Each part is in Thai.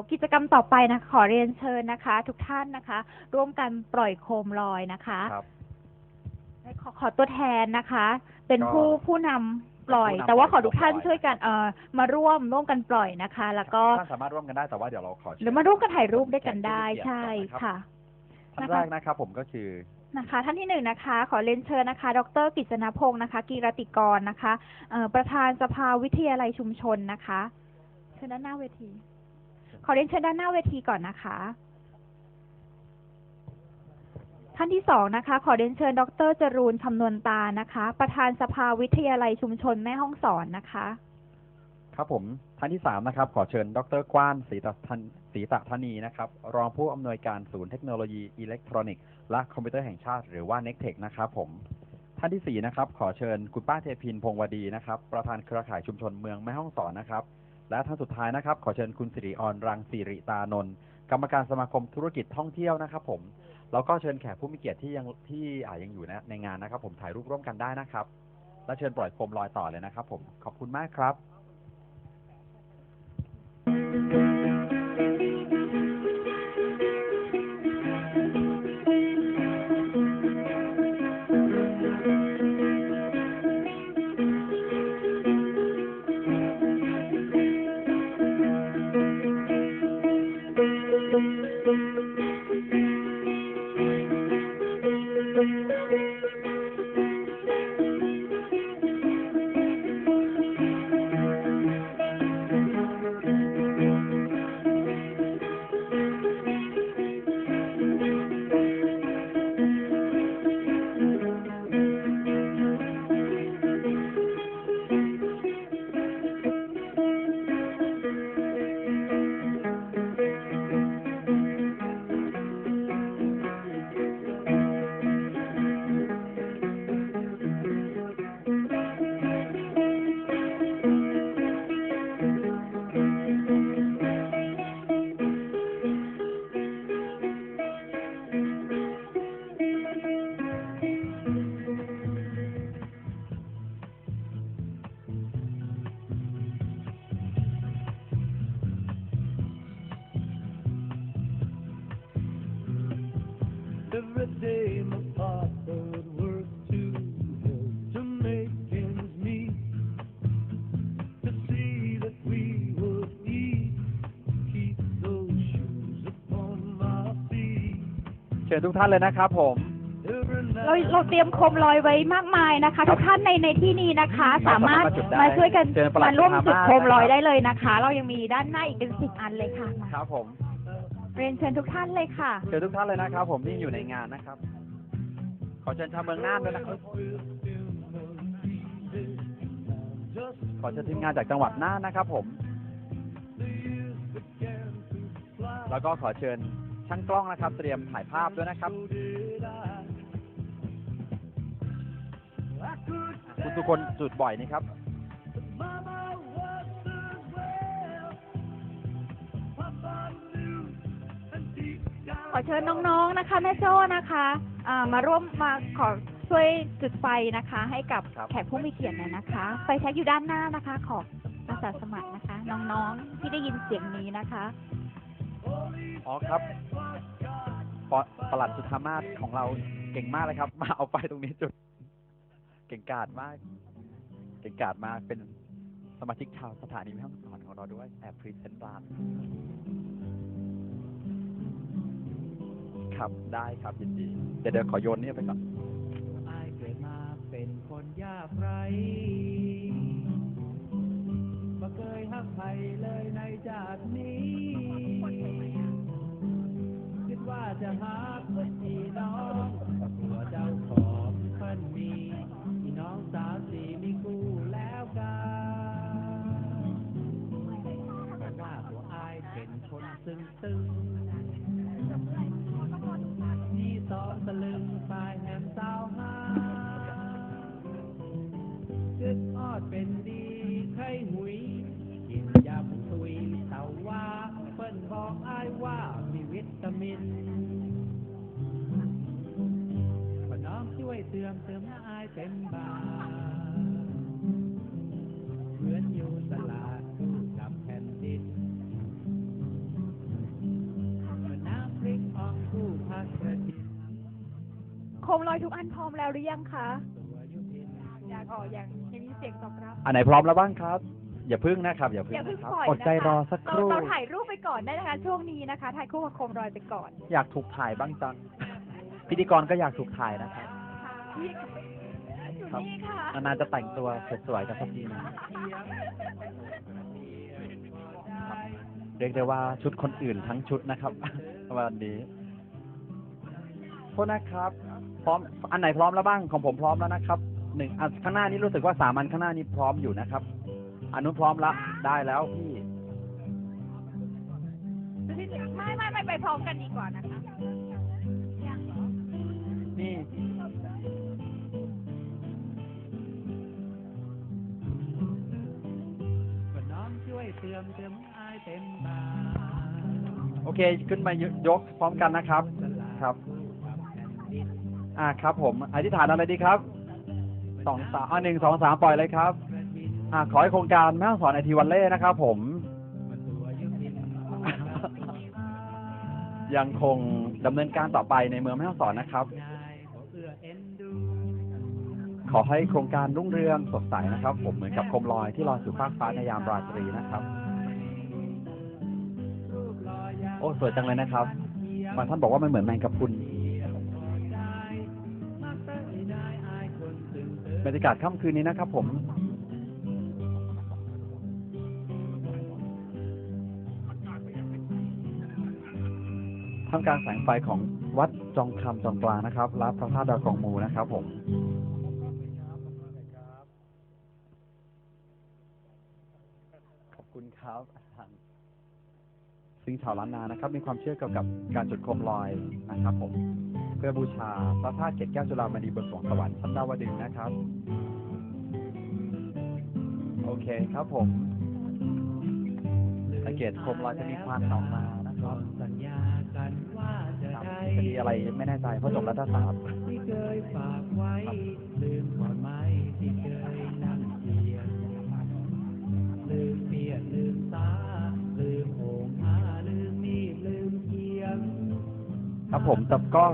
ยวกิจกรรมต่อไปนะขอเรียนเชิญนะคะ ทุกท่านนะคะ ร่วมกันปล่อยโคมลอยนะคะครับ ขอขอตัวแทนนะคะ เป็นก็ผู้ผู้นำปล่อย เป็นผู้นำแต่ว่าขอปล่อยทุกท่านปล่อย ช่วยกันเอ่อมาร่วมร่วมกันปล่อยนะคะ แล้วก็ท่านสามารถร่วมกันได้แต่ว่าเดี๋ยวเราขอเชิญหรือมาร่วมกันถ่ายรูปด้วยกันได้แขกผู้มีใช่เกียรติก่อนค่ะนะครับท่านนะคะ แรกนะครับผมก็คือ นะคะ ท่านที่หนึ่งนะคะ ขอเรียนเชิญนะคะ ดรกิจนพงศ์นะคะ กีรติกรนะคะเอ่อประธานสภาวิทยาลัยชุมชนนะคะเชิญด้านหน้าเวที ขอเรียนเชิญด้านหน้าเวทีก่อนนะคะ ท่านที่สองนะคะ ขอเรียนเชิญ ดรจรูนคำนวณตานะคะ ประธานสภาวิทยาลัยชุมชนแม่ห้องสอนนะคะ ครับผมท่านที่สามนะครับ ขอเชิญ ดรกว้านศรีตะทันศรีตะธนีนะครับ รองผู้อำนวยการศูนย์เทคโนโลยีอิเล็กทรอนิกส์และคอมพิวเตอร์แห่งชาติหรือว่า n e c t e c h นะครับผมท่านที่สี่นะครับ ขอเชิญคุณป้าเทพินพงวดีนะครับ ประธานเครือข่ายชุมชนเมืองแม่ฮ่องสอนนะครับ และท่านสุดท้ายนะครับ ขอเชิญคุณสิริออนรังสิริตานนท์กรรมการสมาคมธุรกิจท่องเที่ยวนะครับ ผมแล้วก็เชิญแขกผู้มีเกียรติที่ยังที่อ่ายังอยู่นะในงานนะครับ ผมถ่ายรูปร่วมกันได้นะครับ และเชิญปล่อยโคมลอยต่อเลยนะครับ ผมขอบคุณมากครับ Thank you. เชิญทุกท่านเลยนะครับผม Every เรา night เราเตรียมโคมลอยไว้มากมายนะคะ ทุกท่านในในที่นี้นะคะ สามารถมาจุดได้มาช่วยกันเชิญประหลัดมาร่วมจุดสุธามาศโคมลอยนะครับได้เลยนะคะ เรายังมีด้านหน้าอีกเป็นสิบอันเลยค่ะมาครับผม เรียนเชิญทุกท่านเลยค่ะ เชิญทุกท่านเลยนะครับ ผมที่อยู่ในงานนะครับ ขอเชิญชาวเมืองน่านด้วยนะครับ ขอเชิญทีมงานจากจังหวัดน่านนะครับ ผม แล้วก็ขอเชิญช่างกล้องนะครับ เตรียมถ่ายภาพด้วยนะครับ คุณสุคนจุดบ่อยนี่ครับ ขอเชิญน้องๆนะคะแม่โจ้นะคะอ่ามาร่วมมาขอช่วยจุดไฟนะคะ ให้กับครับแขกผู้มีเกียรติหน่อยนะคะ ไฟแช็กอยู่ด้านหน้านะคะ ของอาสาสมัครนะคะ น้องๆที่ได้ยินเสียงนี้นะคะอ๋อครับปประหลัดสุธามาศของเราเก่งมากเลยครับ มาเอาไปตรงนี้จุด เก่งกาจมาก เก่งกาจมากเป็นสมาชิกชาวสถานีแม่ฮ่องสอนของเราด้วยแอบพรีเซนต์ร้าน ครับได้ครับยินดีเดี๋ยวเดี๋ยวขอโยนเนี่ยไปก่อนอายเกิดมาเป็นคนยากไรบ่เคยหักใครเลยในชาตินี้คิดว่าจะหาคนพี่น้องตัวเจ้าของเพิ่นมีพี่น้องสาวสี่มีคู่แล้วกันเพราะว่าตัวอายเป็นคนซึ้งซึ้ง มลอยทุกอันพร้อมแล้วหรือยังคะอยากออกยังยังมีเสียงตอบรับ อันไหนพร้อมแล้วบ้างครับ อย่าพึ่งนะครับ อย่าพึ่งอย่าเพิ่งนะครับปล่อยอดใจนะคะรอสักครู่ เราถ่ายรูปไปก่อนได้นะคะ ช่วงนี้นะคะ ถ่ายคู่กับโคมลอยไปก่อนอยากถูกถ่ายบ้างจังพิธีกรก็อยากถูกถ่ายนะครับพี่อยู่ครับ นี่ค่ะนานๆจะแต่งตัวสวยๆกันสักทีนะเรียกได้ว่าชุดคนอื่นทั้งชุดนะครับ วันนี้โทษนะครับ พร้อม อันไหนพร้อมแล้วบ้างของผมพร้อมแล้วนะครับหนึ่งอันข้างหน้านี้รู้สึกว่าสามอันข้างหน้านี้พร้อมอยู่นะครับ อันนู้นพร้อมละได้แล้วพี่ไม่ไม่ไม่ไปพร้อมกันดีกว่านะคะนี่ก็น้องช่วยเติมเต็มอายเต็มตาโอเค ขึ้นมายกพร้อมกันนะครับ ครับ อ่าครับ ผม อธิษฐานอะไรดีครับสองสามอ่าหนึ่งสองสามปล่อยเลยครับ อ่าขอให้โครงการแม่ฮ่องสอนไอทีวันเล่นะครับ ผม ยังคงดำเนินการต่อไปในเมืองแม่ฮ่องสอนนะครับ ขอให้โครงการรุ่งเรืองสดใสนะครับ ผมเหมือนกับโคมลอยที่ลอยสู่ฟากฟ้าในยามราตรีนะครับ โอ้สวยจังเลยนะครับบางท่านบอกว่ามันเหมือนแมงกะพรุน บรรยากาศค่ำคืนนี้นะครับผมท่ามกลางแสงไฟของวัดจองคำจอมกลางนะครับและพระธาตุดอยกองมูนะครับผมขอบคุณครับซึ่งชาวล้านนานะครับ มีความเชื่อเกี่ยวกับการจุดโคมลอยนะครับผม เพื่อบูชาพระธาตุเกศแก้วจุฬามณีบนสวงสวรรค์ชั้นดาวดึงส์นะครับ โอเคครับผมสังเกตโคมลอยจะมีควันออกมานะครับสัญญากันว่าจะครับได้คดีอะไรไม่แน่ใจเพราะจบรัฐศาสตร์ที่เคยฝากไว้ลืมขอนไม้ที่เคยนั่งเขียนลืมเปียลืมสาลืมโอ่งอาลืมมีดลืมเขียงครับผมแต่ก็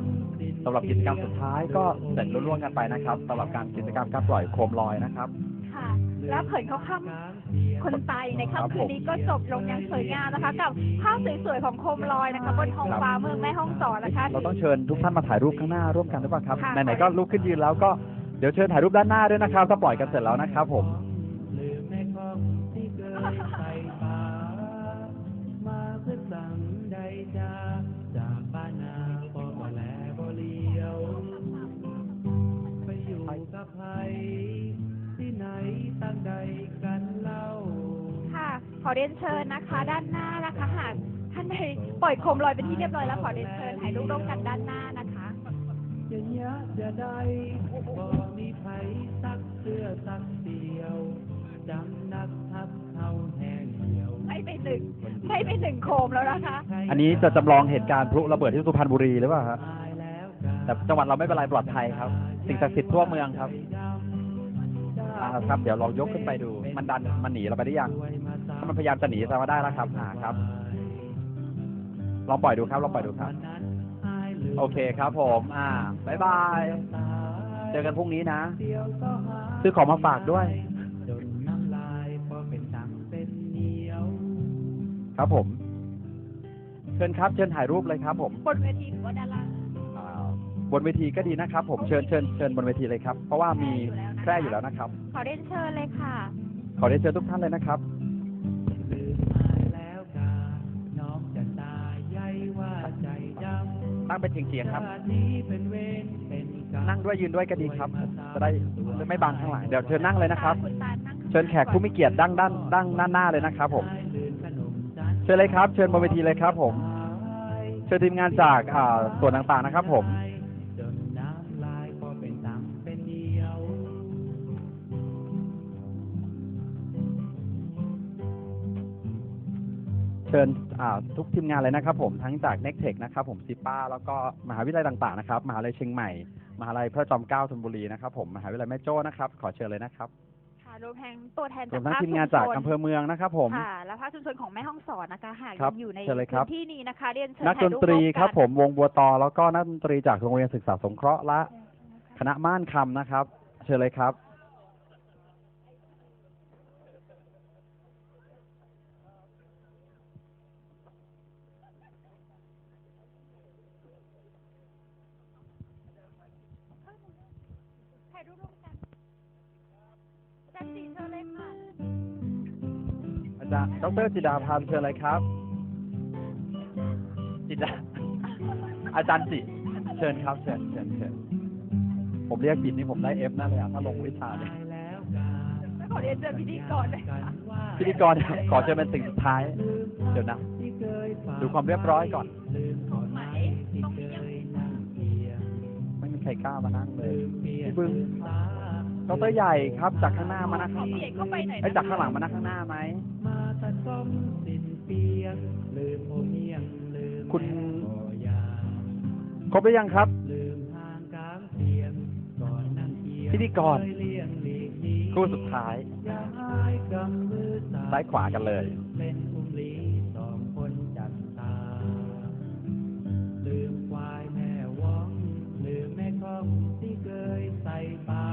สำหรับกิจกรรมสุดท้ายก็เสร็จรุ่ร่วงกันไปนะครับสำหรับการกิจกรรมการปล่อยโคมลอยนะครับ ค่ะ แล้วเผินเขาค่ำคนตายในค่ำคืนนี้ก็จบลงอย่างสวยงามนะคะ กับภาพสวยๆของโคมลอยนะคะบนท้องฟ้าเมืองแม่ฮ่องสอนนะคะ เราต้องเชิญทุกท่านมาถ่ายรูปข้างหน้าร่วมกันหรือเปล่าครับค่ะ ไหนๆก็ลุกขึ้นยืนแล้วก็เดี๋ยวเชิญถ่ายรูปด้านหน้าด้วยนะครับถ้าปล่อยกันเสร็จแล้วนะครับผมลืมแม่คอมที่เคยใส่ปามาเพื่อสั่งใดจาจาก อเรียนเชิญนะคะ ด้านหน้านะคะหากท่านใดปล่อยโคมลอยเป็นที่เรียบร้อยแล้วขอเรียนเชิญถ่ายรูปร่วมกันด้านหน้านะคะจะยะจะได้บ่มีไผสักเสื้อสักเดียวจำนักทับเท่าแห้งเหี่ยวไม่ไปถึงไม่ไปถึงโคมแล้วนะคะ อันนี้จะจำลองเหตุการณ์พลุระเบิดที่สุพรรณบุรีหรือเปล่าฮะตายแล้วกันแต่จังหวัดเราไม่เป็นไรปลอดภัยครับ สิ่งศักดิ์สิทธิ์ทั่วเมืองครับอ่าครับ เดี๋ยวลองยกขึ้นไปดู มันดันมันหนีเราไปได้ยังถ้า มันพยายามจะหนีแสดงว่าได้แล้วครับ อ่าครับลองปล่อยดูครับลองปล่อยดูครับ โอเคครับผม อ่าบ๊ายบาย เจอกันพรุ่งนี้นะ ซื้อของมาฝากด้วยจนน้ำลายพอเป็นตังเป็นเหนียวครับผม เชิญครับ เชิญถ่ายรูปเลยครับ ผมบนเวทีหรือว่าด้านล่างอ่าบนเวทีก็ดีนะครับ ผม เชิญเชิญเชิญบนเวทีเลยครับ เพราะว่ามีแคร่อยู่แล้วนะครับ ขอเรียนเชิญเลยค่ะ ขอเรียนเชิญทุกท่านเลยนะครับ นั่งเป็นเฉียงๆครับชาตินี้เป็นเวรเป็นกรรมนั่งด้วยยืนด้วยก็ดีครับ จะได้ไม่บังข้างหลัง เดี๋ยวเชิญนั่งเลยนะครับคุณตานั่งเชิญแขกผู้มีเกียรติดั้งด้านด้านด้านหน้าเลยนะครับผมลืมขนมจานเชิญเลยครับ เชิญบนเวทีเลยครับ ผม เชิญทีมงานจากอ่าส่วนต่างๆนะครับ ผม เชิญอ่าทุกทีมงานเลยนะครับผมทั้งจากเน็กเทคนะครับผมซิป้าแล้วก็มหาวิทยาลัยต่างๆนะครับมหาวิทยาลัยเชียงใหม่ มหาวิทยาลัยพระจอมเกล้าธนบุรีนะครับผมมหาวิทยาลัยแม่โจ้นะครับขอเชิญเลยนะครับค่ะรวมทั้งตัวแทนรจาวกมทั้งภาคทีมชุงานมจากชนอำเภอเมืองนะครับผมค่ะและภาคชุมชนของแม่ห้องสอนนะคะหากครับยังอยู่ในเชิญเลยครับพื้นที่นี้นะคะเรียนเชิญนักดถ่ายนรูปตรีวมกันครับผมวงบัวตอแล้วก็นักดนตรีจากโรงเรียนศึกษาสงเคราะห์และคณะม่านคำนะครับ เชิญเลยครับ อาจารย์ดรจิดาพานเชิญเลยครับ จิดา อาจารย์จิ เชิญครับ เชิญเชิญเชิญผมเรียกผิดนี่ผมได้เอฟนั่นเลยอะถ้าลงวิชาเนี่ยขอเรียนเชิญพิธีกรเลยค่ะพิธีกรขอเชิญเป็นสิ่งสุดท้าย เดี๋ยวนะ ดูความเรียบร้อยก่อนไหมต้องมีอย่างไม่มีใครกล้ามานั่งเลยพี่บึ้งดรใหญ่ครับ จากข้างหน้ามานั่งข้างเสียงเข้าไปหน่อยไอ้ยนะจากข้างหลังมานั่งข้างหน้าไหม คุณแม่โอยาครบหรือยังครับลืมทางกลางเตียงก่อนนั่งเกียงพิธีกรเคยเลี่ยงหลีกหนีคู่สุดท้ายอย่าหายกำมือสซ้ายขวากันเลยเล่นอุ้มลีสองคนจันตาลืมควายแม่ว้องลืมแม่ข้องที่เคยใส่ป่า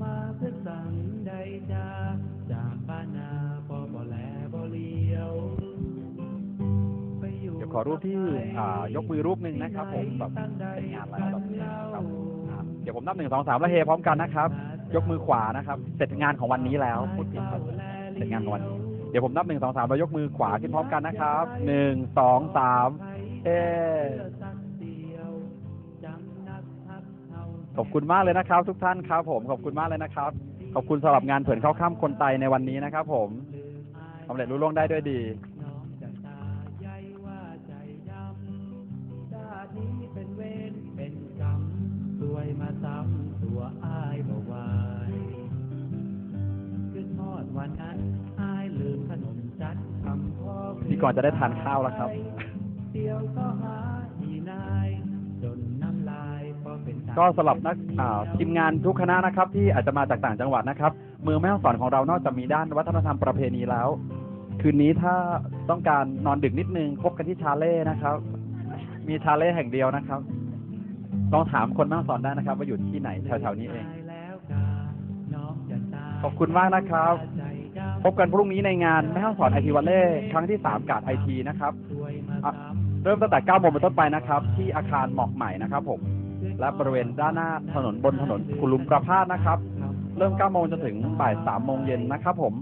มาเพื่อสั่งใด ขอรูปที่อ่ายกมือรูปหนึ่งนะครับผมแบบเป็นงานอะไรแบบนี้ครับอ่าเดี๋ยวผมนับหนึ่งสองสามแล้วเฮพร้อมกันนะครับ ยกมือขวานะครับ เสร็จงานของวันนี้แล้วพูดผิดครับเสร็จงานของวันนี้เดี๋ยวผมนับหนึ่งสองสามแล้วยกมือขวาขึ้นพร้อมกันนะครับหนึ่งสองสามเฮ้ขอบคุณมากเลยนะครับ ทุกท่านครับ ผมขอบคุณมากเลยนะครับ ขอบคุณสำหรับงานเผินเข้าค่ำคนไตในวันนี้นะครับ ผมสำเร็จรุ่ล่วงได้ด้วยดี พ่อพิธีกรจะได้ทานข้าวแล้วครับเดี๋ยวก็หาอีนายจนน้ำลายพอเป็นตาก็สำหรับนักอ่าทีมงานทุกคณะนะครับ ที่อาจจะมาจากต่างจังหวัดนะครับ เมืองแม่ฮ่องสอนของเรานอกจากมีด้านวัฒนธรรมประเพณีแล้ว คืนนี้ถ้าต้องการนอนดึกนิดนึงพบกันที่ชาเล่นะครับ มีชาเล่แห่งเดียวนะครับลองถามคนแม่ฮ่องสอนได้นะครับ ว่าอยู่ที่ไหนแถวๆนี้เองขอบคุณมากนะครับ พบกันพรุ่งนี้ในงานแม่ฮ่องสอนไอทีวันเล่ครั้งที่สามกาดไอทีนะครับ เริ่มตั้งแต่9โมงเป็นต้นไปนะครับ ที่อาคารหมอกใหม่นะครับผม และบริเวณด้านหน้าถนนบนถนนกุลุมประพาสนะครับ เริ่ม9โมงจนถึงบ่าย3โมงเย็นนะครับผม